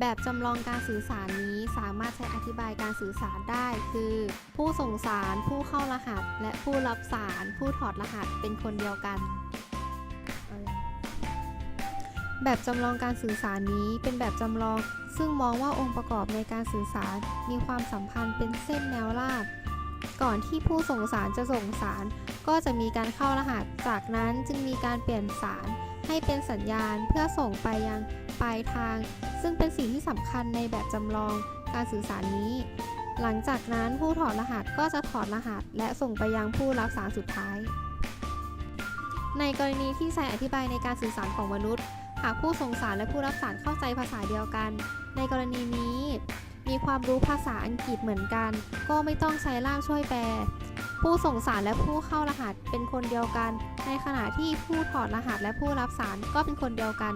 แบบจำลองการสื่อสารนี้สามารถใช้อธิบายการสื่อสารได้ คือ ผู้ส่งสาร ผู้เข้ารหัส และผู้รับสาร ผู้ถอดรหัสเป็นคนเดียวกัน แบบจำลองการสื่อสารนี้เป็นแบบจำลอง ซึ่งมองว่าองค์ประกอบในการสื่อสารมีความสัมพันธ์เป็นเส้นแนวราบ ก่อนที่ผู้ส่งสารจะส่งสารก็จะมีการเข้ารหัส จากนั้นจึงมีการเปลี่ยนสารให้เป็นสัญญาณเพื่อส่งไปยัง ปลายทาง ซึ่งเป็นสิ่งที่สำคัญในแบบจำลองการสื่อสารนี้ หลังจากนั้นผู้ถอดรหัสก็จะถอดรหัส และส่งไปยังผู้รับสารสุดท้าย ในกรณีที่ใช้อธิบายในการสื่อสารของมนุษย์ หากผู้ส่งสารและผู้รับสารเข้าใจภาษาเดียวกัน ในกรณีนี้ มีความรู้ภาษาอังกฤษเหมือนกัน ก็ไม่ต้องใช้ล่ามช่วยแปลผู้ส่งสารและผู้เข้ารหัสเป็นคนเดียวกัน ในขณะที่ผู้ถอดรหัสและผู้รับสารก็เป็นคนเดียวกัน